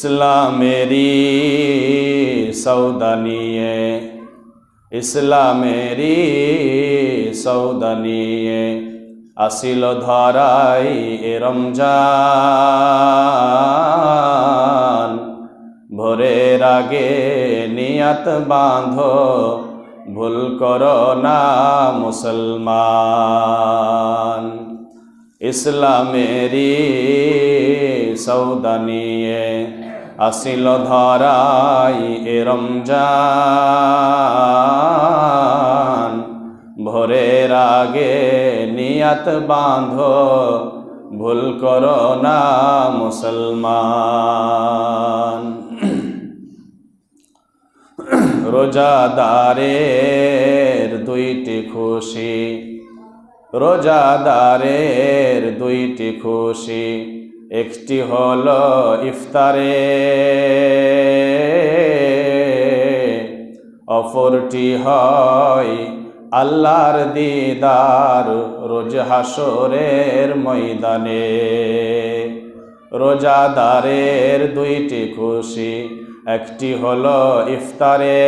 ইসলামেরি সৌদা নিয়ে ইসলামেরি সৌদা নিয়ে আসিল ধরাই এ রমজান। ভোরের আগে নিয়াত বাঁধো, ভুল করো না মুসলমান। ইসলামেরি সৌদা নিয়ে আসিল ধরাই এ রমজান। ভোরের আগে নিয়াত বাঁধো, ভুল করো না মুসলমান। রোজাদারের দুইটি খুশি, রোজাদারের দুইটি খুশি। একটি হল ইফতারে। অপরটি হয় আল্লাহর দিদার রোজ হাসরের ময়দানে। রোজাদারের দুইটি খুশি, একটি হল ইফতারে।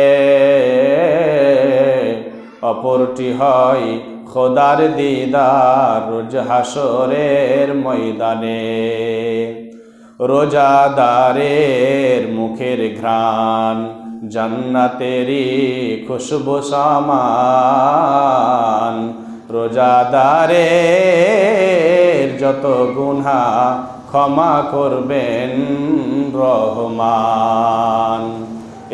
অপরটি হয় খোদার দিদার, রোজ হাসরের ময়দানে। রোজাদারের মুখের ঘ্রাণ জান্নাতেরি খুশবু সামান। রোজাদারের যত গুনা ক্ষমা করবেন রহমান।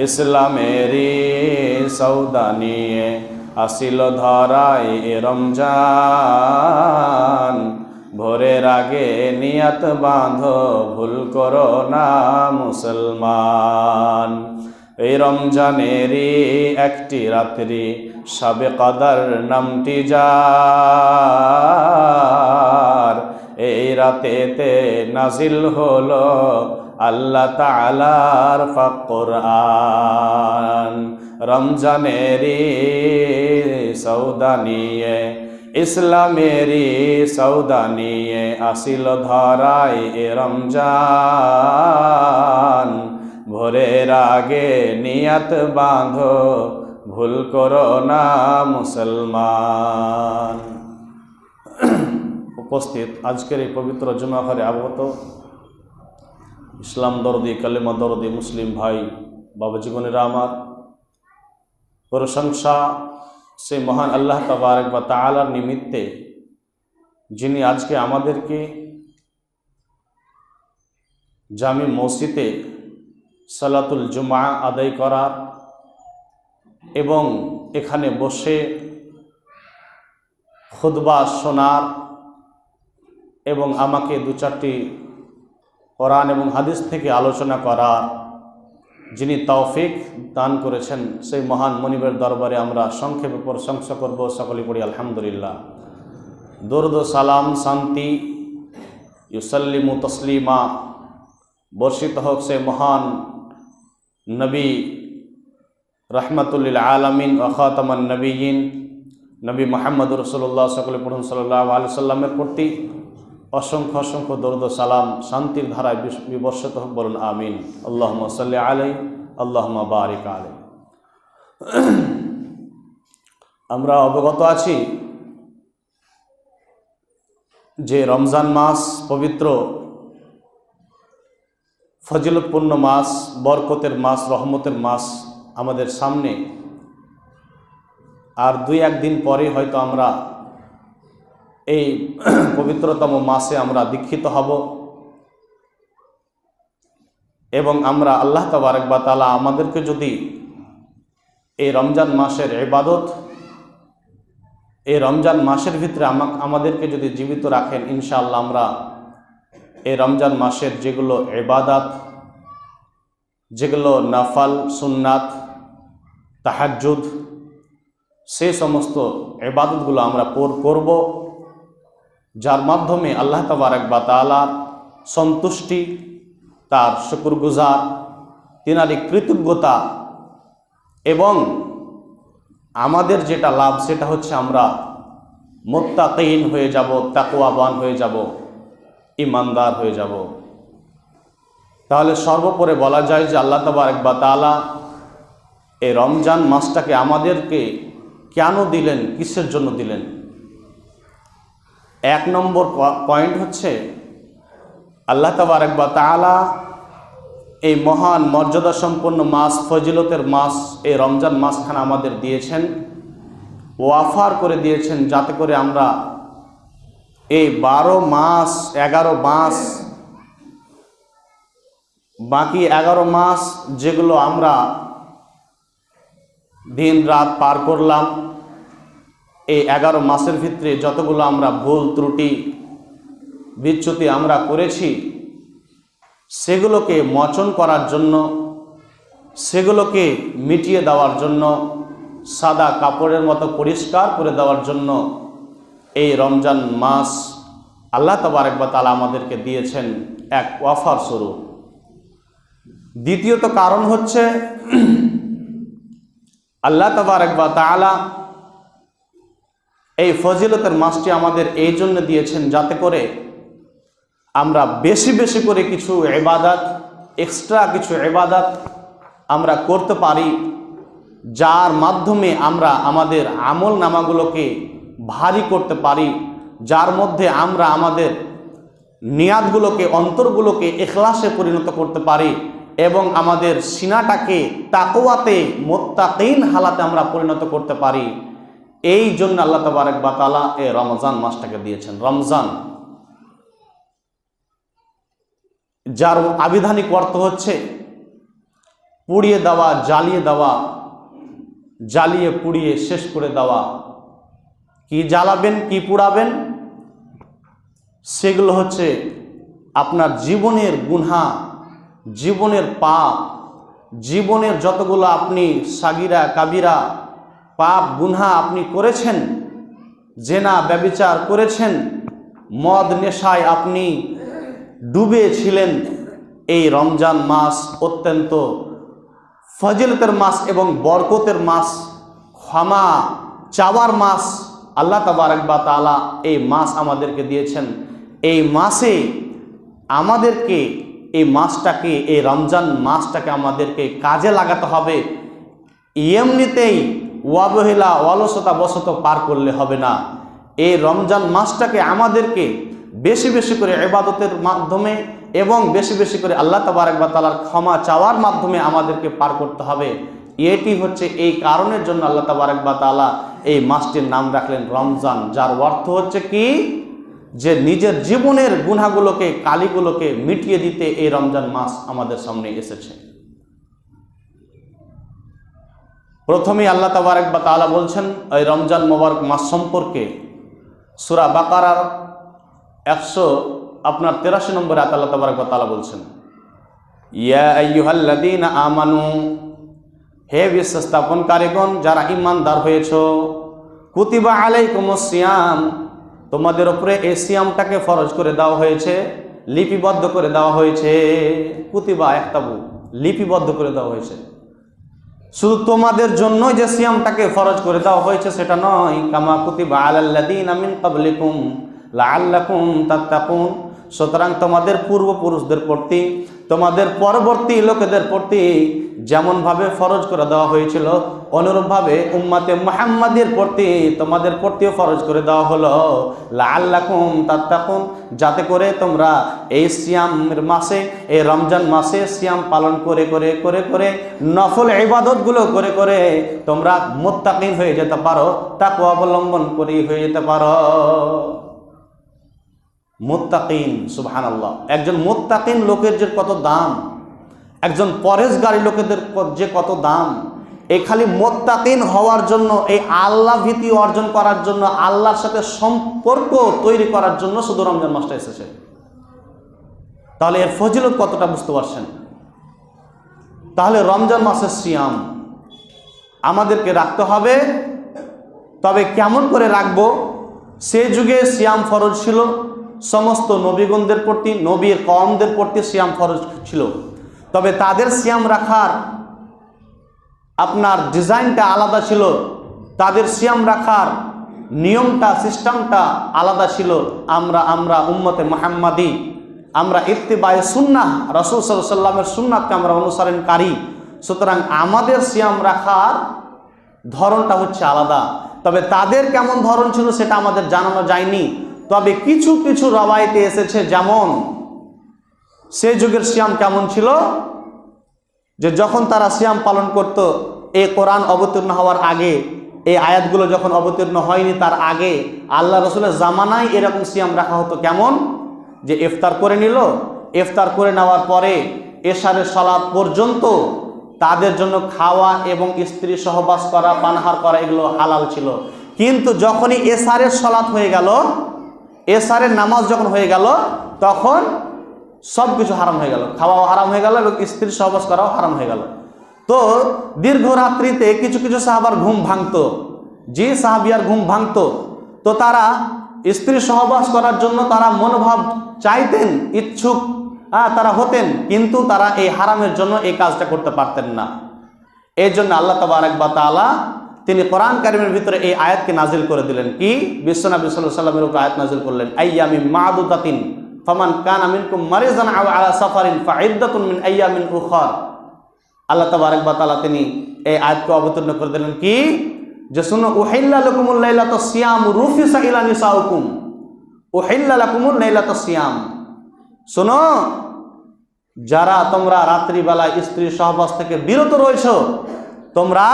ইসলামেরি সৌদা নিয়ে আসিল ধরাই এ রমজান। ভোরের আগে নিয়াত বাঁধো, ভুল করো না মুসলমান। এই রমজানেরই একটি রাত্রি, সাবে কাদার নামটি যার। এই রাতেতে নাজিল হলো আল্লাহ তালার ফকরান রমজানেরই সৌদা নিয়ে ইসলামেরি সৌদা নিয়ে আসিল ধরাই এ রমজান। ভোরের আগে নিয়াত বাঁধো, ভুল করো না মুসলমান। উপস্থিত আজকের এই পবিত্র জমা ঘরে আগত ইসলাম দরদি, কালেমা দরদি, মুসলিম ভাই বাবা জীবনেরা আমার প্রশংসা সে মহান আল্লাহ তবারক বা তালার নিমিত্তে যিনি আজকে আমাদেরকে জামি মসজিদে সালাতুল জুমা আদায় করার এবং এখানে বসে খুদবা শোনার এবং আমাকে দু চারটি কোরআন এবং হাদিস থেকে আলোচনা করার যিনি তৌফিক দান করেছেন, সেই মহান মনিবের দরবারে আমরা সংক্ষেপে প্রশংসা করব। সকলে পড়ি, আলহামদুলিল্লাহ। দরুদ সালাম, শান্তি, ইউসাল্লিমু তসলিমা। বর্ষিত হোক সে মহান নবী রহমতুল্লিল আলমিন অখাতমান নবীন নবী মোহাম্মদ রসুল্লাহ সকলে পড়ুন সাল্লাহ আলি সাল্লামের প্রতি। অসংখ্য অসংখ্য দরুদ সালাম শান্তির ধারায় বিবর্ষিত হোক, বলুন আমিন। আল্লাহ সাল্লি আলাই আল্লাহ বারিক আলাই আমরা অবগত আছি যে রমজান মাস পবিত্র ফজিলতপূর্ণ মাস, বরকতের মাস, রহমতের মাস আমাদের সামনে। আর দুই একদিন পরে হয়তো আমরা এই পবিত্রতম মাসে আমরা দীক্ষিত হব। এবং আমরা আল্লাহ তবারক বা তালা আমাদেরকে যদি এই রমজান মাসের এবাদত এই রমজান মাসের ভিতরে আমাদেরকে যদি জীবিত রাখেন, ইনশাআল্লাহ আমরা এই রমজান মাসের যেগুলো এবাদাত যেগুলো নাফাল, সুন্নাত তাহাজুদ সে সমস্ত এবাদতগুলো আমরা পর করব যার মাধ্যমে আল্লাহ তাবারক বা তালার সন্তুষ্টি, তার শুকুরগুজার তিনারি কৃতজ্ঞতা এবং আমাদের যেটা লাভ, সেটা হচ্ছে আমরা মোত্তাকিন হয়ে যাব তাকোয়াবান হয়ে যাব ইমানদার হয়ে যাব। তাহলে সর্বোপরে বলা যায় যে আল্লাহ তবারক বা তালা এই রমজান মাসটাকে আমাদেরকে কেন দিলেন, কিসের জন্য দিলেন? এক নম্বর পয়েন্ট হচ্ছে আল্লাহ তবারক বা তালা এই মহান মর্যাদা সম্পন্ন মাস, ফজিলতের মাস, এই রমজান মাসখানা আমাদের দিয়েছেন, ওয়াফার করে দিয়েছেন যাতে করে আমরা এই বারো মাস, এগারো মাস, বাকি এগারো মাস যেগুলো আমরা দিন রাত পার করলাম এই এগারো মাসের ভিতরে যতগুলো আমরা ভুল, ত্রুটি, বিচ্যুতি আমরা করেছি, সেগুলোকে মোচন করার জন্য, সেগুলোকে মিটিয়ে দেওয়ার জন্য, সাদা কাপড়ের মতো পরিষ্কার করে দেওয়ার জন্য এই রমজান মাস আল্লাহ তবারকবা তালা আমাদেরকে দিয়েছেন এক ওয়াফার স্বরূপ। দ্বিতীয়ত কারণ হচ্ছে, আল্লাহ তবারকবা তালা এই ফজিলতের মাসটি আমাদের এই জন্য দিয়েছেন যাতে করে আমরা বেশি বেশি করে কিছু এবাদাত এক্সট্রা কিছু এবাদাত আমরা করতে পারি, যার মাধ্যমে আমরা আমাদের আমল নামাগুলোকে ভারী করতে পারি, যার মধ্যে আমরা আমাদের নিয়াদগুলোকে, অন্তরগুলোকে এখলাসে পরিণত করতে পারি এবং আমাদের সিনাটাকে তাকোয়াতে মোত্তাকিন হালাতে আমরা পরিণত করতে পারি। এই জন্য আল্লাহ তবারক বাতালা এ রমজান মাসটাকে দিয়েছেন। রমজান যার আবিধানিক অর্থ হচ্ছে পুড়িয়ে দেওয়া, জ্বালিয়ে দেওয়া, জ্বালিয়ে পুড়িয়ে শেষ করে দেওয়া। কি জ্বালাবেন, কি পুড়াবেন? সেগুলো হচ্ছে আপনার জীবনের গুনহা, জীবনের পাপ, জীবনের যতগুলো আপনি সাগিরা, কাবিরা পাপ গুনহা আপনি করেছেন, জেনা, ব্যবিচার করেছেন, মদ নেশায় আপনি ডুবে ছিলেন এই রমজান মাস অত্যন্ত ফজিলতের মাস এবং বরকতের মাস, ক্ষমা চাওয়ার মাস। আল্লাহ তাবারক বা তালা এই মাস আমাদেরকে দিয়েছেন। এই মাসে আমাদেরকে, এই মাসটাকে, এই রমজান মাসটাকে আমাদেরকে কাজে লাগাতে হবে। এমনিতেই ওয়াবহেলা অলসতা বসত পার করলে হবে না। এই রমজান মাসটাকে আমাদেরকে বেশি বেশি করে এবাদতের মাধ্যমে এবং বেশি বেশি করে আল্লাহ তাবারক বা তালার ক্ষমা চাওয়ার মাধ্যমে আমাদেরকে পার করতে হবে। এটি হচ্ছে এই কারণের জন্য আল্লাহ তাবারক বা তালা এই মাসটির নাম রাখলেন রমজান, যার অর্থ হচ্ছে কি? যে নিজের জীবনের গুণাগুলোকে কালিগুলোকে মিটিয়ে দিতে এই রমজান মাস আমাদের সামনে এসেছে। প্রথমেই আল্লাহ তাবারক বা তালা বলছেন এই রমজান মোবারক মাস সম্পর্কে সুরা বাকারার একশো, আপনার তেরাশি নম্বরে আল্লাহ তাবারক বা তালা বলছেন, ইয়া আইয়ুহাল্লাদিন আমানু, হে বিশ্ব স্থাপনকারীগণ যারা ইমানদার হয়েছ, কুতিবা আলাইকুম সিয়াম, তোমাদের ওপরে এই সিয়ামটাকে ফরজ করে দেওয়া হয়েছে, লিপিবদ্ধ করে দেওয়া হয়েছে, কুতিবা একতাবু, লিপিবদ্ধ করে দেওয়া হয়েছে। শুধু তোমাদের জন্য যে সিয়ামটাকে ফরজ করে দেওয়া হয়েছে, সেটা নয়। কামা আল্লাহ দিন আমিন কাবলিকুম লাআল্লাকুম তাত্তাকুন। সুতরাং তোমাদের পূর্বপুরুষদের প্রতি, তোমাদের পরবর্তী লোকেদের প্রতি যেমনভাবে ফরজ করে দেওয়া হয়েছিল, অনুরূপভাবে উম্মাতে মোহাম্মদের প্রতি তোমাদের প্রতিও ফরজ করে দেওয়া হলো। লাল্লাকুম তাত্তাকুন, যাতে করে তোমরা এই সিয়ামের মাসে, এই রমজান মাসে সিয়াম পালন করে করে করে করে, নফল ইবাদতগুলো করে করে তোমরা মোত্তাকিন হয়ে যেতে পারো তাকে অবলম্বন করেই হয়ে যেতে পারো। মোত্তাকিন সুবহান আল্লাহ একজন মোত্তাকিন লোকের যে কত দাম, একজন পরেশগারী লোকেদের যে কত দাম এই খালি মোত্তাকিন হওয়ার জন্য, এই আল্লাহ ভীতি অর্জন করার জন্য, আল্লাহর সাথে সম্পর্ক তৈরি করার জন্য শুধু রমজান মাসটা এসেছে। তাহলে এর ফজিলত কতটা বুঝতে পারছেন? তাহলে রমজান মাসের সিয়াম আমাদেরকে রাখতে হবে, তবে কেমন করে রাখব? সে যুগে সিয়াম ফরজ ছিল সমস্ত নবীগণদের প্রতি, নবীর কমদের প্রতি সিয়াম ফরজ ছিল। তবে তাদের সিয়াম রাখার আপনার ডিজাইনটা আলাদা ছিল, তাদের সিয়াম রাখার নিয়মটা, সিস্টেমটা আলাদা ছিল। আমরা আমরা উম্মতে মোহাম্মদি, আমরা ইত্তিবায় সুন্নাহ, রসুল সাল্লামের সুন্নাতকে আমরা অনুসরণকারী। সুতরাং আমাদের সিয়াম রাখার ধরনটা হচ্ছে আলাদা। তবে তাদের কেমন ধরন ছিল সেটা আমাদের জানানো যায়নি। তবে কিছু কিছু রবাইতে এসেছে যেমন সে যুগের সিয়াম কেমন ছিল? যে যখন তারা সিয়াম পালন করত, এই কোরআন অবতীর্ণ হওয়ার আগে, এই আয়াতগুলো যখন অবতীর্ণ হয়নি, তার আগে আল্লাহ রসুলের জামানায় এরকম সিয়াম রাখা হতো কেমন? যে ইফতার করে নিল, ইফতার করে নেওয়ার পরে এশারের সলাপ পর্যন্ত তাদের জন্য খাওয়া এবং স্ত্রী সহবাস করা, পানাহার করা, এগুলো হালাল ছিল। কিন্তু যখনই এসারের সলাৎ হয়ে গেল এশারের নামাজ যখন হয়ে গেল, তখন সব কিছু হারাম হয়ে গেল। খাওয়াও হারাম হয়ে গেল, এবং স্ত্রী সহবাস করাও হারাম হয়ে গেল। তো দীর্ঘ রাত্রিতে কিছু কিছু সাহাবার ঘুম ভাঙতো। যে সাহাবিয়ার ঘুম ভাঙতো, তো তারা স্ত্রী সহবাস করার জন্য তারা মনোভাব চাইতেন, ইচ্ছুক হ্যাঁ তারা হতেন, কিন্তু তারা এই হারামের জন্য এই কাজটা করতে পারতেন না। এই জন্য আল্লাহ তবারক বা তালা তিনি কোরআন কারিমের ভিতরে এই আয়াতকে নাজিল করে দিলেন। কি? বিশ্বনবী সাল্লাহ সাল্লামের উপর আয়াত নাজিল করলেন, আইয়ামি মাদুদাতিন ফমান কান আমিনকুম মারিজান আলা সাফারিন ফাইদ্দাতুন মিন আইয়ামিন উখর। আল্লাহ তাবারক বা তাআলা তিনি এই আয়াতকে অবতীর্ণ করে দিলেন কি? যে শুনো, উহিল্লা লাকুমুল লাইলাতু সিয়াম রুফিসা ইলা নিসাউকুম। উহিল্লা লাকুমুল লাইলাতু সিয়াম। শোনো, যারা তোমরা রাত্রিবেলা স্ত্রী সহবাস থেকে বিরত রয়েছ, তোমরা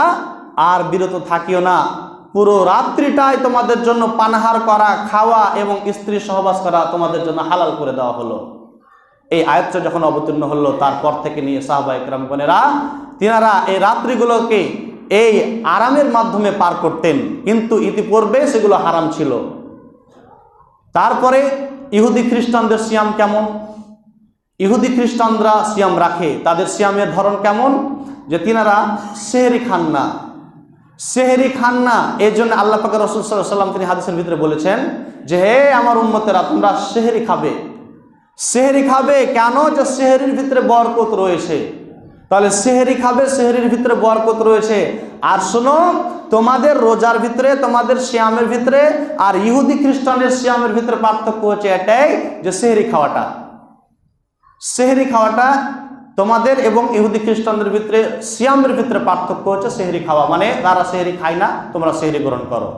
আর বিরত থাকিও না। পুরো রাত্রিটাই তোমাদের জন্য পানাহার করা, খাওয়া এবং স্ত্রী সহবাস করা তোমাদের জন্য হালাল করে দেওয়া হলো। এই আয়ত্ত যখন অবতীর্ণ হলো, তারপর থেকে নিয়ে সাহবা ইকরাম বোনেরা, তিনারা এই রাত্রিগুলোকে এই আরামের মাধ্যমে পার করতেন। কিন্তু ইতিপূর্বে সেগুলো হারাম ছিল। তারপরে ইহুদি খ্রিস্টানদের সিয়াম কেমন? ইহুদি খ্রিস্টানরা সিয়াম রাখে। তাদের সিয়ামের ধরন কেমন? যে তিনারা সেহরি খান না। সেহেরি খান না এই জন্য আল্লাহ পাকের রসুল সাল্লাম তিনি হাদিসের ভিতরে বলেছেন যে, হে আমার উম্মতেরা, তোমরা সেহেরি খাবে। সেহেরি খাবে কেন? যে সেহেরির ভিতরে বরকত রয়েছে। তাহলে সেহেরি খাবে, সেহেরির ভিতরে বরকত রয়েছে। আর শোনো, তোমাদের রোজার ভিতরে, তোমাদের শ্যামের ভিতরে আর ইহুদি খ্রিস্টানের শ্যামের ভিতরে পার্থক্য হচ্ছে এটাই যে সেহেরি খাওয়াটা। সেহেরি খাওয়াটা তোমাদের এবং ইহুদি খ্রিস্টানদের ভিতরে, সিয়ামের ভিতরে পার্থক্য হচ্ছে সেহরি খাওয়া। মানে তারা সেহেরি খায় না, তোমরা সেহেরি গ্রহণ করো।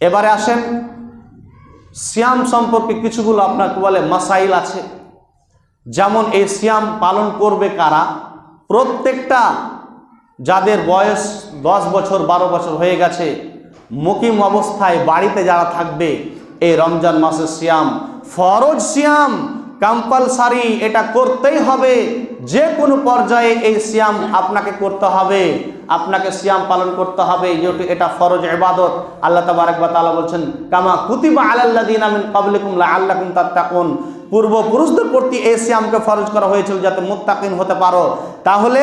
এবারে আসেন, সিয়াম সম্পর্কে কিছুগুলো আপনাকে বলে মাসাইল আছে। যেমন এই সিয়াম পালন করবে কারা? প্রত্যেকটা যাদের বয়স দশ বছর, বারো বছর হয়ে গেছে, মুকিম অবস্থায় বাড়িতে যারা থাকবে, এই রমজান মাসের সিয়াম, ফরজ সিয়াম কম্পালসারি এটা করতেই হবে। যে কোনো পর্যায়ে এই সিয়াম আপনাকে করতে হবে। আপনাকে সিয়াম পালন করতে হবে, যেহেতু এটা ফরজ ইবাদত। আল্লাহ তাবারক ওয়া তাআলা বলছেন, কামা কুতিবা আলাল্লাযিনা মিন ক্বাবলিকুম লাআল্লাকুম তাত্তাকুন। পূর্বপুরুষদের প্রতি এই সিয়ামকে ফরজ করা হয়েছিল যাতে মুত্তাকিন হতে পারো। তাহলে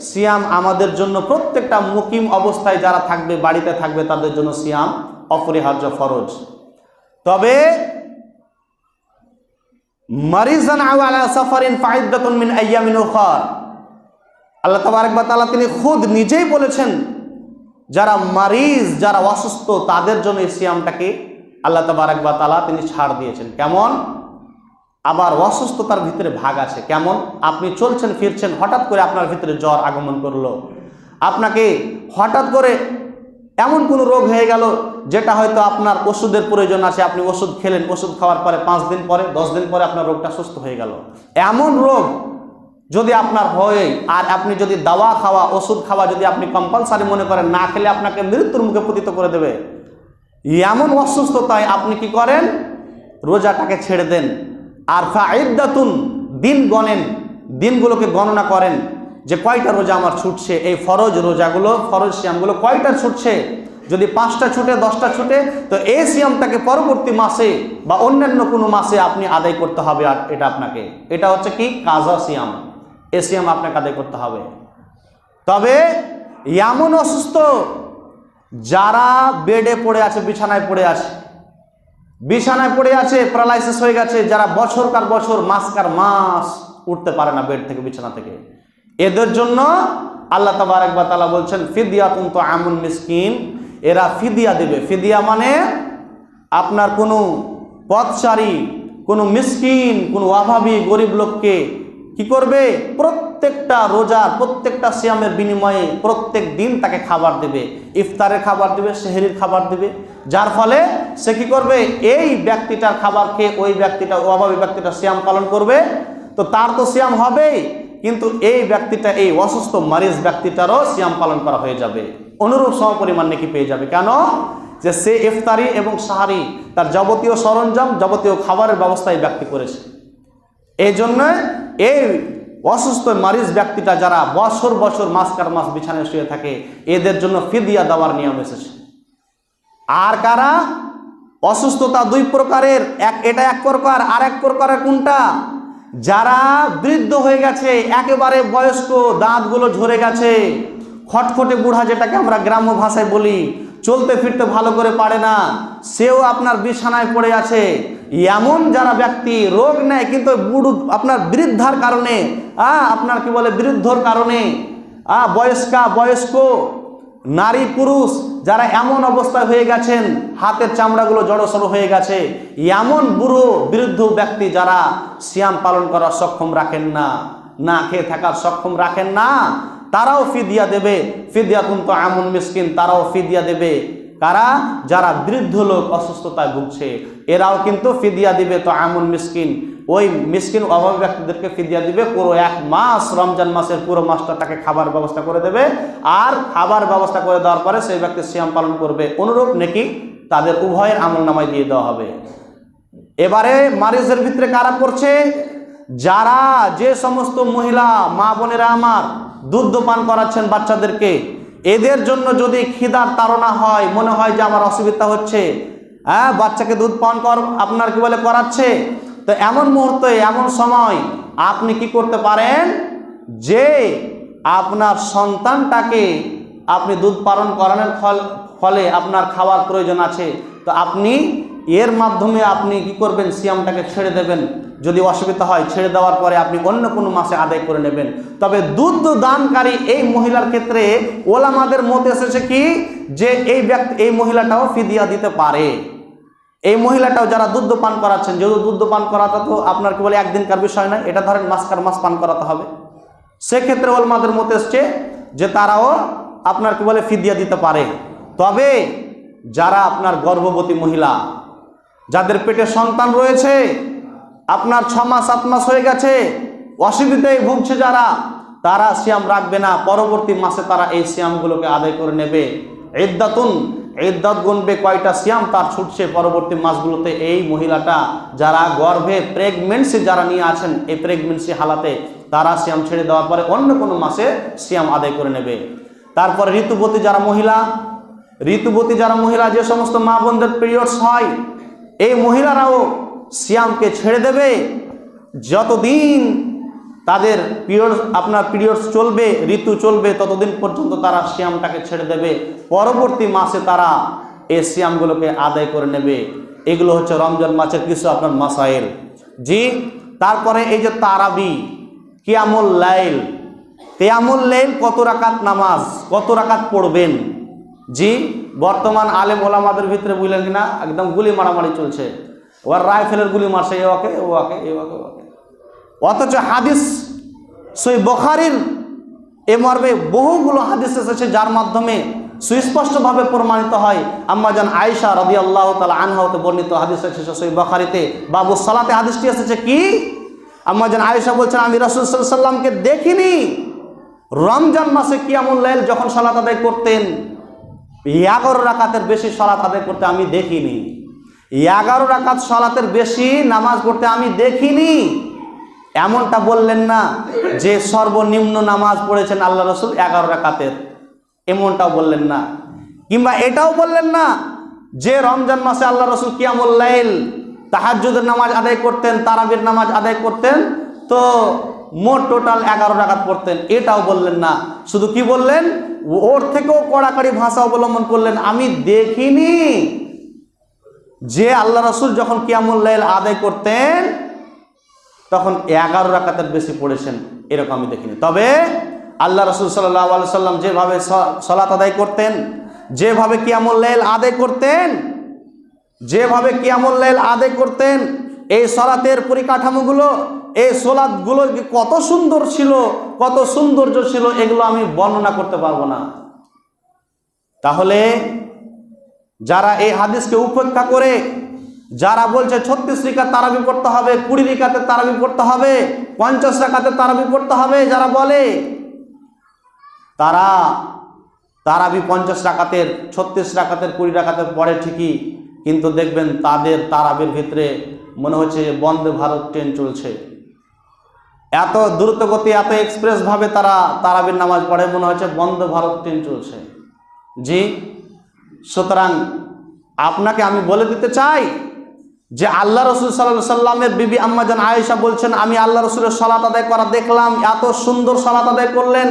সিয়াম আমাদের জন্য প্রত্যেকটা মুকিম অবস্থায় যারা থাকবে, বাড়িতে থাকবে, তাদের জন্য সিয়াম অপরিহার্য ফরজ। তবে মারিজান আলা সাফারিন ফাইদ্দাতুন মিন আইয়ামিন উখার। আল্লাহ তাবারক ওয়া তাআলা তিনি খুদ নিজেই বলেছেন, যারা মারিজ, যারা অসুস্থ, তাদের জন্য এই সিয়ামটাকে আল্লাহ তাবারক ওয়া তাআলা তিনি ছাড় দিয়েছেন। কেমন? আবার অসুস্থতার ভিতরে ভাগ আছে। কেমন? আপনি চলছেন, ফিরছেন, হঠাৎ করে আপনার ভিতরে জ্বর আগমন করল। আপনাকে হঠাৎ করে এমন কোনো রোগ হয়ে গেল যেটা হয়তো আপনার ওষুধের প্রয়োজন আছে, আপনি ওষুধ খেলেন, ওষুধ খাওয়ার পরে পাঁচ দিন পরে, দশ দিন পরে আপনার রোগটা সুস্থ হয়ে গেল। এমন রোগ যদি আপনার হয়, আর আপনি যদি দাওয়া খাওয়া, ওষুধ খাওয়া যদি আপনি কম্পালসারি মনে করেন, না খেলে আপনাকে মৃত্যুর মুখে পতিত করে দেবে। এমন অসুস্থতায় আপনি কি করেন? রোজাটাকে ছেড়ে দেন। আর ফাইদাতুন দিন গণেন, দিনগুলোকে গণনা করেন। যে কয়টা রোজা আমার ছুটছে, এই ফরজ রোজাগুলো, ফরজ সিয়ামগুলো কয়টা ছুটছে? যদি পাঁচটা ছুটে, দশটা ছুটে, তো এই সিয়ামটাকে পরবর্তী মাসে বা অন্যান্য কোনো মাসে আপনি আদায় করতে হবে আর এটা আপনাকে। এটা হচ্ছে কি? কাজা সিয়াম। এ সিয়াম আপনাকে আদায় করতে হবে। তবে এমন অসুস্থ যারা বেডে পড়ে আছে, বিছানায় পড়ে আছে। বিছানায় পড়ে আছে প্যারালাইসিস হয়ে গেছে, যারা বছরকার বছর, মাসকার মাস উঠতে পারে না বেড থেকে, বিছানা থেকে। এদের জন্য আল্লাহ তাবারক বা তাআলা বলছেন ফিদিয়া তো আমুন মিসকিন। এরা ফিদিয়া দেবে। ফিদিয়া মানে আপনার কোনো পথচারী, কোনো মিসকিন, কোনো অভাবী গরিব লোককে কি করবে? প্রত্যেকটা রোজার, প্রত্যেকটা সিয়ামের বিনিময়ে প্রত্যেক দিন তাকে খাবার দেবে। ইফতারের খাবার দেবে, সেহেরির খাবার দেবে। যার ফলে সে কি করবে? এই ব্যক্তিটার খাবার খেয়ে ওই ব্যক্তিটা, অভাবী ব্যক্তিটা সিয়াম পালন করবে। তো তার তো সিয়াম হবেই। কিন্তু এই ব্যক্তিটা, এই অসুস্থ মারিজ ব্যক্তিটারও সিয়াম পালন করা হয়ে যাবে। অনুরূপ সমপরিমাণ নাকি পেয়ে যাবে। কেন? যে সে ইফতারি এবং সাহারি, তার যাবতীয় সরঞ্জাম, যাবতীয় খাবারের ব্যবস্থা এই ব্যক্তি করেছে। এই জন্য এই অসুস্থ মারিজ ব্যক্তিটা যারা বছর বছর মাস কার মাস বিছানায় শুয়ে থাকে, এদের জন্য ফিদিয়া দেওয়ার নিয়ম এসেছে। আর কারা? অসুস্থতা দুই প্রকারের, এক এটা এক প্রকার আর এক প্রকারের কোনটা? যারা বৃদ্ধ হয়ে গেছে, একেবারে বয়স্ক, দাঁতগুলো ঝরে গেছে, খটখটে বুড়া যেটাকে আমরা গ্রাম্য ভাষায় বলি, চলতে ফিরতে ভালো করে পারে না, সেও আপনার বিছানায় পড়ে আছে। এমন যারা ব্যক্তি, রোগ নেয়, কিন্তু বুড়ো আপনার বৃদ্ধার কারণে, আ, আপনার কি বলে, বৃদ্ধর কারণে, আ, বয়স্কা, বয়স্ক নারী পুরুষ যারা এমন অবস্থায় হয়ে গেছেন, হাতের চামড়াগুলো জড়সড় হয়ে গেছে, এমন বুড়ো বৃদ্ধ ব্যক্তি যারা সিয়াম পালন করার সক্ষম রাখেন না না খেয়ে থাকার সক্ষম রাখেন না, তারাও ফিদিয়া দেবে। ফিদিয়া তো এমন মিসকিন, তারাও ফিদিয়া দেবে। কারা? যারা বৃদ্ধ লোক অসুস্থতায় ভুগছে, এরাও কিন্তু ফিদিয়া দিবে তো এমন মিসকিন। ওই মিসকিন অভাবী ব্যক্তিদেরকে ফিদিয়া দিবে, পুরো এক মাস, রমজান মাসের পুরো মাসটা তাকে খাবার ব্যবস্থা করে দেবে। আর খাবার ব্যবস্থা করে দেওয়ার পরে সেই ব্যক্তি সিয়াম পালন করবে। অনুরূপ নাকি তাদের উভয়ের আমল নামায় দিয়ে দেওয়া হবে। এবারে মারিজের ভিতরে কারা পড়ছে যারা যে সমস্ত মহিলা, মা বোনেরা আমার দুধ পান করাচ্ছেন বাচ্চাদেরকে, এদের জন্য যদি খিদার তাড়না হয়, মনে হয় যে আমার অসুবিধা হচ্ছে হ্যাঁ বাচ্চাকে দুধ পান কর, আপনার কি বলে করাচ্ছে? তো এমন মুহূর্তে, এমন সময় আপনি কি করতে পারেন? যে আপনার সন্তানটাকে আপনি দুধ পালন করানোর ফল, ফলে আপনার খাওয়ার প্রয়োজন আছে। তো আপনি এর মাধ্যমে আপনি কি করবেন? সিয়ামটাকে ছেড়ে দেবেন। যদি অসুবিধা হয়, ছেড়ে দেওয়ার পরে আপনি অন্য কোনো মাসে আদায় করে নেবেন। তবে দুধ দানকারী এই মহিলার ক্ষেত্রে ওলামাদের মত এসেছে কি? যে এই ব্যক্তি, এই মহিলাটাও ফিদিয়া দিতে পারে। এই মহিলাটাও যারা দুধ পান করাচ্ছেন, যেহেতু দুধ পান করাটা তো আপনার কি বলে একদিনকার বিষয় নয় এটা ধরেন মাসকার মাস পান করাতে হবে। সেক্ষেত্রে ওলমাদের মতে এসছে যে তারাও আপনার কি বলে ফিদিয়া দিতে পারে। তবে যারা আপনার গর্ভবতী মহিলা, যাদের পেটে সন্তান রয়েছে, আপনার ছ মাস, সাত মাস হয়ে গেছে অসুবিধায় ভুগছে যারা, তারা সিয়াম রাখবে না। পরবর্তী মাসে তারা এই সিয়ামগুলোকে আদায় করে নেবে। ইদ্দাতুন ইদ্দাত গুনবে কয়টা সিয়াম? তার ছুটছে পরবর্তী মাসগুলোতে এই মহিলাটা যারা গর্ভে প্রেগনেন্সি যারা নিয়ে আছেন, এই প্রেগনেন্সি হালাতে তারা সিয়াম ছেড়ে দেওয়ার পরে অন্য কোনো মাসে সিয়াম আদায় করে নেবে। তারপরে ঋতুবতী যারা মহিলা ঋতুবতী যারা মহিলা, যে সমস্ত মা বোনদের পিরিয়ডস হয়, এই মহিলারাও সিয়ামকে ছেড়ে দেবে। যতদিন তাদের পিরিয়ড আপনার পিরিয়ডস চলবে, ঋতু চলবে, ততদিন পর্যন্ত তারা সিয়ামটাকে ছেড়ে দেবে। পরবর্তী মাসে তারা এই সিয়ামগুলোকে আদায় করে নেবে। এগুলো হচ্ছে রমজান মাসের কিছু আপনার মাসাইল। জি, তারপরে এই যে তারাবি, কিয়ামুল লাইল। কেয়ামুল লাইল কত রাকাত নামাজ, কত রাকাত পড়বেন? জি, বর্তমান আলেম ওলামাদের ভিতরে বুঝলেন কিনা? একদম গুলি মারামারি চলছে। ওর রাইফেলের গুলি মারছে, এ ওকে ও ওকে এ ওকে অথচ হাদিস সই বখারির এ মর্মে বহুগুলো হাদিস এসেছে, যার মাধ্যমে সুস্পষ্টভাবে প্রমাণিত হয়। আম্মা আম্মাজান আয়েশা রবি আল্লাহ তালা আনহাতে বর্ণিত হাদিস এসেছে সই বখারিতে। বাবু সালাতে হাদিসটি এসেছে কি? আম্মাজান আয়েশা বলছেন, আমি রসুল সাল্লামকে দেখিনি। রমজান মাসে কিয়ামুল লাইল যখন সালাত আদায় করতেন, এগারো রাকাতের বেশি সালাত আদায় করতে আমি দেখিনি। এগারো রাকাত সালাতের বেশি নামাজ পড়তে আমি দেখিনি। এমনটা বললেন না যে সর্বনিম্ন নামাজ পড়েছেন আল্লাহ রসুল এগারো রাকাতের। এমনটাও বললেন না। কিংবা এটাও বললেন না যে রমজান মাসে আল্লাহ রসুল কিয়ামুল লাইল, তাহাজ্জুদের নামাজ আদায় করতেন, তারাবির নামাজ আদায় করতেন, তো মোট টোটাল এগারো রাকাত পড়তেন। এটাও বললেন না। শুধু কি বললেন? ওর থেকেও কড়াকড়ি ভাষা অবলম্বন করলেন, আমি দেখিনি যে আল্লাহ রসুল যখন কিয়ামুল লাইল আদায় করতেন তখন এগারো রাকাতের বেশি পড়েছেন, এরকম আমি দেখিনি। তবে আল্লাহ রসুল সাল্লাহ সাল্লাম যেভাবে সলাত আদায় করতেন, যেভাবে কিয়ামুল লাইল আদায় করতেন, যেভাবে কিয়ামুল লাইল আদায় করতেন, এই সলাতের পরিকাঠামোগুলো, এই সোলাদগুলো কত সুন্দর ছিল, কত সৌন্দর্য ছিল, এগুলো আমি বর্ণনা করতে পারব না। তাহলে যারা এই হাদিসকে উপেক্ষা করে যারা বলছে ছত্রিশ রিকাত তারাবি পড়তে হবে, কুড়ি রিকাতে তারাবি পড়তে হবে, পঞ্চাশ রাকাতে তারাবি পড়তে হবে, যারা বলে, তারা তারাবি পঞ্চাশ রাকাতের, ছত্রিশ রাকাতের, কুড়ি রাকাতের পড়ে ঠিকই, কিন্তু দেখবেন তাদের তারাবির ভিতরে মনে হচ্ছে বন্দে ভারত ট্রেন চলছে। এত দ্রুতগতি, এত এক্সপ্রেসভাবে তারা তারাবির নামাজ পড়ে, মনে হচ্ছে বন্দে ভারত ট্রেন চলছে। জি, সুতরাং আপনাকে আমি বলে দিতে চাই যে আল্লাহ রসুল সাল্লাহ সাল্লামের বিবি আম্মাজান আয়েশা বলছেন, আমি আল্লাহ রসুলের সলাত আদায় করা দেখলাম, এত সুন্দর সলাত আদায় করলেন।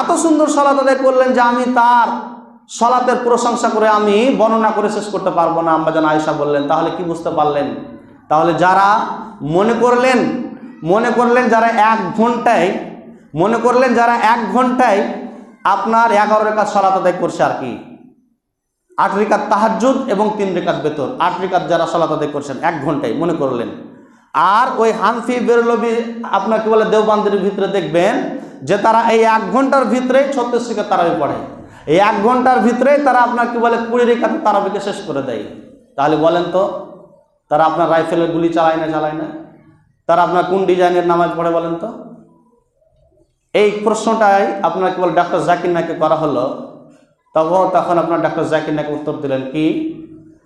এত সুন্দর সলাত আদায় করলেন যে আমি তার সলাতের প্রশংসা করে আমি বর্ণনা করে শেষ করতে পারব না। আম্মাজান আয়েশা বললেন, তাহলে কি বুঝতে পারলেন? তাহলে যারা মনে করলেন মনে করলেন যারা এক ঘন্টায়, মনে করলেন যারা এক ঘন্টায় আপনার এগারো রেখাত সলাত আদায় করছে আর কি। আট রিকাত তাহাজুদ এবং তিন রিকাত বেতর আট রিকাত যারা সলাত আদায় করছেন, এক ঘন্টায়, মনে করলেন। আর ওই হানফি বেরলবি আপনাকে বলে দেওবান্দির ভিতরে দেখবেন যে তারা এই এক ঘণ্টার ভিতরেই ছত্রিশ রিকাত তারাবি পড়ে। এই এক ঘণ্টার ভিতরেই তারা আপনাকে বলে কুড়ি রিকাত তারাবিকে শেষ করে দেয়। তাহলে বলেন তো, তারা আপনার রাইফেলের গুলি চালায় না চালায় না? তারা আপনার কোন ডিজাইনের নামাজ পড়ে বলেন তো? এই প্রশ্নটাই আপনার কি বলে ডাক্তার জাকির নাকে করা হলো। তখন তখন আপনার ডাক্তার জাকির নাকি উত্তর দিলেন কি?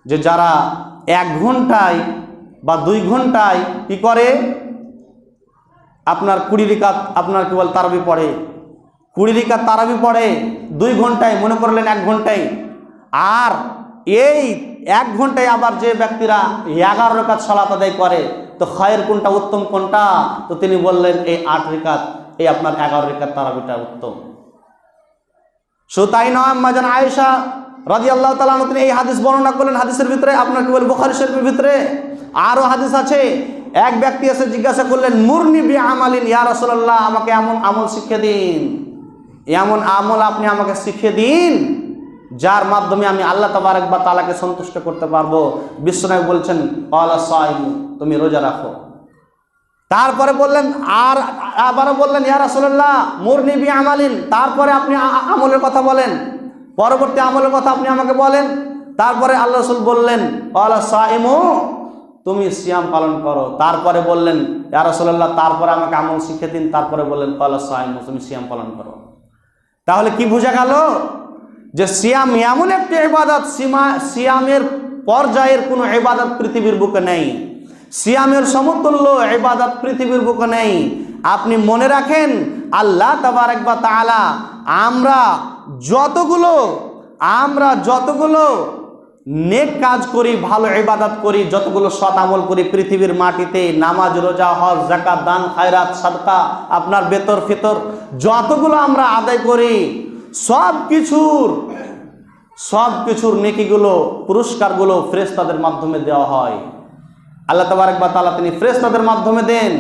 যে যারা এক ঘন্টায় বা দুই ঘন্টায় কি করে? আপনার কুড়ি রিকাত আপনার কি বল তারাবি পড়ে। কুড়ি রিকাত তারাবি পড়ে, দুই ঘন্টায় মনে করলেন এক ঘন্টায়। আর এই এক ঘন্টায় আবার যে ব্যক্তিরা এগারো রেখাত সলাত আদায় করে, তো খয়ের কোনটা উত্তম কোনটা? তো তিনি বললেন, এই আট রেখাত এই আপনার এগারো রেখাত তারাবিটা উত্তম। শুধু তাই নয় মাজান আয়েশা রাজি আল্লাহ তালা তিনি এই হাদিস বর্ণনা করলেন। হাদিসের ভিতরে আপনার কি বলে বুখারি শরীফের ভিতরে আরও হাদিস আছে। এক ব্যক্তি এসে জিজ্ঞাসা করলেন, মুরনি বি আমালিন ইয়া রসল্লাহ আমাকে এমন আমল শিখিয়ে দিন। এমন আমল আপনি আমাকে শিখিয়ে দিন, যার মাধ্যমে আমি আল্লাহ তাবারক বা তালাকে সন্তুষ্ট করতে পারব। বিশ্বনায়ক বলছেন আল্লাহ সাইম, তুমি রোজা রাখো। তারপরে বললেন, আর আবারও বললেন, ইয়া রাসূলুল্লাহ, মুরনি বি আমালিন তারপরে আপনি আমলের কথা বলেন। পরবর্তী আমলের কথা আপনি আমাকে বলেন। তারপরে আল্লাহ রসুল বললেন আল্লাহ সাইমু তুমি সিয়াম পালন করো। তারপরে বললেন, ইয়া রাসূলুল্লাহ, তারপরে আমাকে আমল শিখে দিন। তারপরে বললেন আল্লাহ সাইমু তুমি সিয়াম পালন করো। তাহলে কি বোঝা গেল? যে সিয়াম এমন একটি ইবাদত, সীমা, সিয়ামের পর্যায়ের কোনো ইবাদত পৃথিবীর বুকে নেই। সিয়ামের সমতুল্য ইবাদত পৃথিবীর বুকে নেই। আপনি মনে রাখেন, আল্লাহ তাবারক একবার তালা আমরা যতগুলো আমরা যতগুলো নেক কাজ করি, ভালো ইবাদত করি, যতগুলো সৎ আমল করি, পৃথিবীর মাটিতে নামাজ, রোজা, হজ জাকাত দান, খায়রাত, সাদকা, আপনার বেতর, ফিতর, যতগুলো আমরা আদায় করি সব কিছুর সব কিছুর নেকিগুলো, পুরস্কারগুলো ফ্রেস্তাদের মাধ্যমে দেওয়া হয়। আল্লাহ তাবারক বা তাআলা তিনি ফ্রেস্তাদের মাধ্যমে দেন।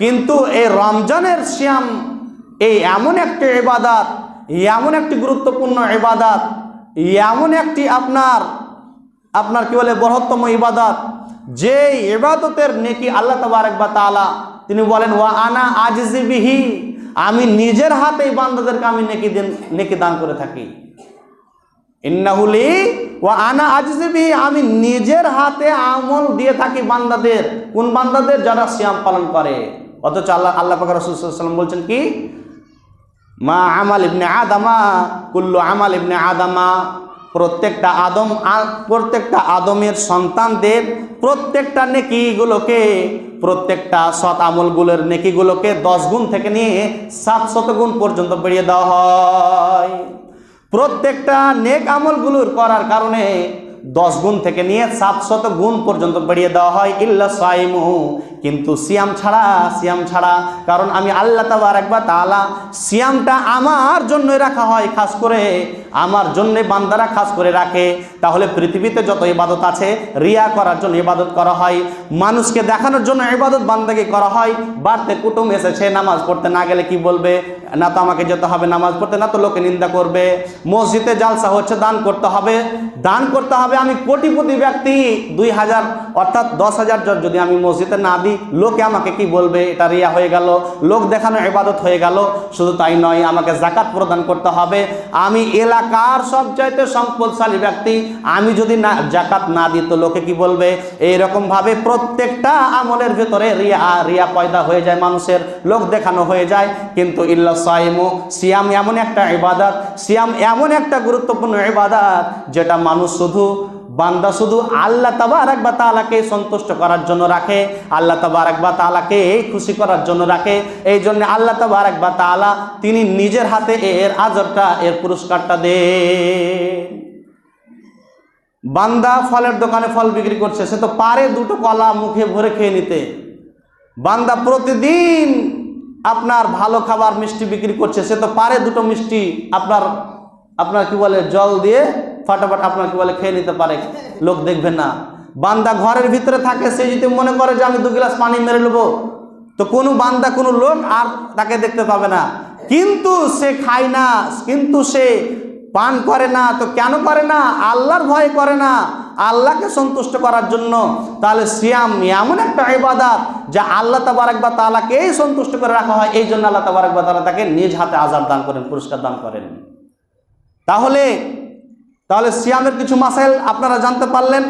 কিন্তু এই রমজানের শ্যাম এই এমন একটি ইবাদাত, এমন একটি গুরুত্বপূর্ণ ইবাদাত, এমন একটি আপনার আপনার কি বলে বৃহত্তম ইবাদত যে ইবাদতের নেকি আল্লাহ তাবারক বা তাআলা তিনি বলেন, ওয়া আনা আজিজি বিহি আমি নিজের হাতেই বান্দাদেরকে আমি নেকি দেন, নেকি দান করে থাকি। ইন্নাহুলি ও আনা আজজিবি আমি নিজের হাতে আমল দিয়ে থাকি বান্দাদের। কোন বান্দাদের? যারা সিয়াম পালন করে। অথচ আল্লাহ আল্লাহ পাক রসুলাম বলছেন কি? মা আমাল ইবনে আদামা, কুল্লু আমাল ইবনে আদামা। প্রত্যেকটা আদম প্রত্যেকটা আদমের সন্তানদের প্রত্যেকটা নেকিগুলোকে, প্রত্যেকটা সৎ আমলগুলোর নেকিগুলোকে দশ গুণ থেকে নিয়ে সাত শত গুণ পর্যন্ত বেরিয়ে দেওয়া হয়। প্রত্যেকটা নেক আমলগুলোর করার কারণে দশ গুণ থেকে নিয়ে সাতশত গুণ পর্যন্ত বেরিয়ে দেওয়া হয়, ইল্লা সাইমু কিন্তু সিয়াম ছাড়া সিয়াম ছাড়া। কারণ আমি আল্লাহ তাবার একবার তালা সিয়ামটা আমার জন্যই রাখা হয় খাস করে, আমার জন্যে বান্দারা খাস করে রাখে। তাহলে পৃথিবীতে যত ইবাদত আছে, রিয়া করার জন্য ইবাদত করা হয়, মানুষকে দেখানোর জন্য ইবাদত বান্দাকে করা হয়। বাড়তে কুটুম এসেছে, নামাজ পড়তে না গেলে কি বলবে? না তো আমাকে যেতে হবে, নামাজ পড়তে না তো লোকে নিন্দা করবে। মসজিদে জালসা হচ্ছে, দান করতে হবে। দান করতে হবে ভাবে আমি কোটিপতি ব্যক্তি, দুই হাজার অর্থাৎ দশ হাজার জন যদি আমি মসজিদে না দিই, লোকে আমাকে কি বলবে? এটা রিয়া হয়ে গেল, লোক দেখানো ইবাদত হয়ে গেল। শুধু তাই নয়, আমাকে জাকাত প্রদান করতে হবে। আমি এলাকার সবচাইতে সম্পদশালী ব্যক্তি। আমি যদি না, জাকাত না দিই, তো লোকে কি বলবে? এইরকম ভাবে প্রত্যেকটা আমলের ভেতরে রিয়া রিয়া পয়দা হয়ে যায় মানুষের, লোক দেখানো হয়ে যায়। কিন্তু ইল্লা সাইমু, সিয়াম এমন একটা ইবাদত, সিয়াম এমন একটা গুরুত্বপূর্ণ ইবাদত, যেটা মানুষ শুধু বান্দা শুধু আল্লাহ তাবারাক বা তাআলাকে সন্তুষ্ট করার জন্য রাখে, আল্লাহ তাবারাক তালাকে এই খুশি করার জন্য রাখে। এই জন্য আল্লাহ তাবারাক বা তাআলা তিনি নিজের হাতে এর আজরটা, এর পুরস্কারটা দে বান্দা ফলের দোকানে ফল বিক্রি করছে, সে তো পারে দুটো কলা মুখে ভরে খেয়ে নিতে। বান্দা প্রতিদিন আপনার ভালো খাবার মিষ্টি বিক্রি করছে, সে তো পারে দুটো মিষ্টি আপনার আপনার কি বলে, জল দিয়ে ফাটাফাট আপনাকে বলে, খেয়ে নিতে পারে। লোক দেখবে না। বান্দা ঘরের ভিতরে থাকে, সে যদি মনে করে যে আমি দু গ্লাস পানি মেরে নেব, তো কোনো বান্দা, কোনো লোক আর তাকে দেখতে পাবে না। কিন্তু সে খায় না, কিন্তু সে পান করে না, তো কেন করে না? আল্লাহর ভয় করে না। আল্লাহকে সন্তুষ্ট করার জন্য। তাহলে সিয়াম এমন একটা ইবাদত যা আল্লাহ তাবারাক বা তাআলাকেই সন্তুষ্ট করে রাখা হয়। এই জন্য আল্লাহ তাবারাক বা তাআলা তাকে নিজ হাতে আজাদ দান করেন, পুরস্কার দান করেন। তাহলে তাহলে সিয়ামের কিছু মাসাইল আপনারা জানতে পারলেন।